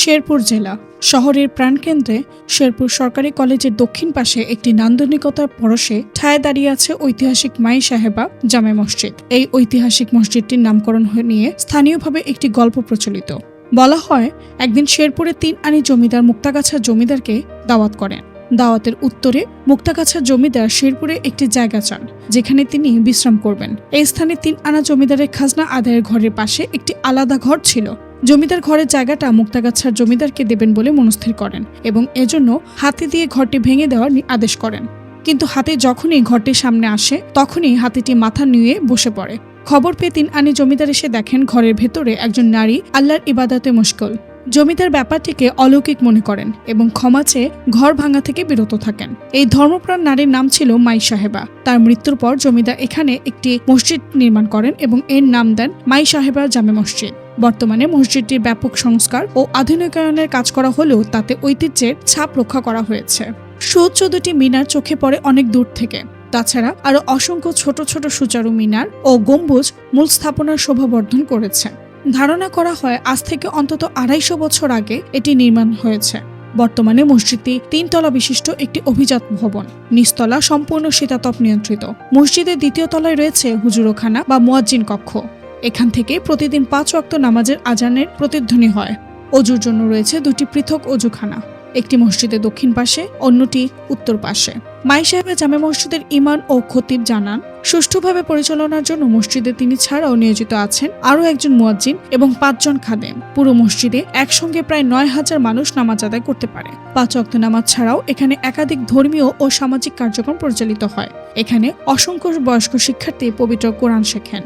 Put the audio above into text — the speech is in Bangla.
শেরপুর জেলা। শহরের প্রাণকেন্দ্রে শেরপুর সরকারি কলেজের দক্ষিণ পাশে একটি নান্দনিকতার পরশে ঠায় দাঁড়িয়ে আছে ঐতিহাসিক মাই সাহেবা জামে মসজিদ। এই ঐতিহাসিক মসজিদটির নামকরণ নিয়ে স্থানীয়ভাবে একটি গল্প প্রচলিত। বলা হয়, একদিন শেরপুরে তিন আনি জমিদার মুক্তাগাছা জমিদারকে দাওয়াত করেন। দাওয়াতের উত্তরে মুক্তাগাছা জমিদার শেরপুরে একটি জায়গা চান, যেখানে তিনি বিশ্রাম করবেন। এই স্থানে তিন আনা জমিদারের খাজনা আদায়ের ঘরের পাশে একটি আলাদা ঘর ছিল। জমিদার ঘরের জায়গাটা মুক্তাগাছার জমিদারকে দেবেন বলে মনস্থির করেন এবং এজন্য হাতি দিয়ে ঘরটি ভেঙে দেওয়ার আদেশ করেন। কিন্তু হাতি যখনই ঘরটির সামনে আসে, তখনই হাতিটি মাথা নিয়ে বসে পড়ে। খবর পেয়ে তিন আনি জমিদার এসে দেখেন ঘরের ভেতরে একজন নারী আল্লাহর ইবাদতে মুশকুল। জমিদার ব্যাপারটিকে অলৌকিক মনে করেন এবং ক্ষমা চেয়ে ঘর ভাঙা থেকে বিরত থাকেন। এই ধর্মপ্রাণ নারীর নাম ছিল মাই সাহেবা। তার মৃত্যুর পর জমিদার এখানে একটি মসজিদ নির্মাণ করেন এবং এর নাম দেন মাই সাহেবা জামে মসজিদ। বর্তমানে মসজিদটির ব্যাপক সংস্কার ও আধুনিকায়নের কাজ করা হলেও তাতে ঐতিহ্যের ছাপ রক্ষা করা হয়েছে। সুউচ্চ দুটি মিনার চোখে পড়ে অনেক দূর থেকে। তাছাড়া আরও অসংখ্য ছোট ছোট সুচারু মিনার ও গম্বুজ মূল স্থাপনার শোভাবর্ধন করেছে। ধারণা করা হয় আজ থেকে অন্তত আড়াইশো বছর আগে এটি নির্মাণ হয়েছে। বর্তমানে মসজিদটি তিনতলা বিশিষ্ট একটি অভিজাত ভবন। নিচতলা সম্পূর্ণ শীতাতপ নিয়ন্ত্রিত। মসজিদের দ্বিতীয় তলায় রয়েছে হুজুরখানা বা মোয়াজ্জিন কক্ষ। এখান থেকে প্রতিদিন পাঁচ ওয়াক্ত নামাজের আজানের প্রতিধ্বনি হয়। অজুর জন্য রয়েছে দুটি পৃথক অজুখানা, একটি মসজিদের দক্ষিণ পাশে, অন্যটি উত্তর পাশে। মাই সাহেবের জামে মসজিদের ইমান ও খতিব জানান, সুষ্ঠুভাবে পরিচালনার জন্য মসজিদে তিনি ছাড়াও নিয়োজিত আছেন আরও একজন মুয়াজ্জিন এবং পাঁচজন খাদেম। পুরো মসজিদে একসঙ্গে প্রায় নয় হাজার মানুষ নামাজ আদায় করতে পারে। পাঁচ অক্ত নামাজ ছাড়াও এখানে একাধিক ধর্মীয় ও সামাজিক কার্যক্রম পরিচালিত হয়। এখানে অসংখ্য বয়স্ক শিক্ষার্থী পবিত্র কোরআন শেখেন।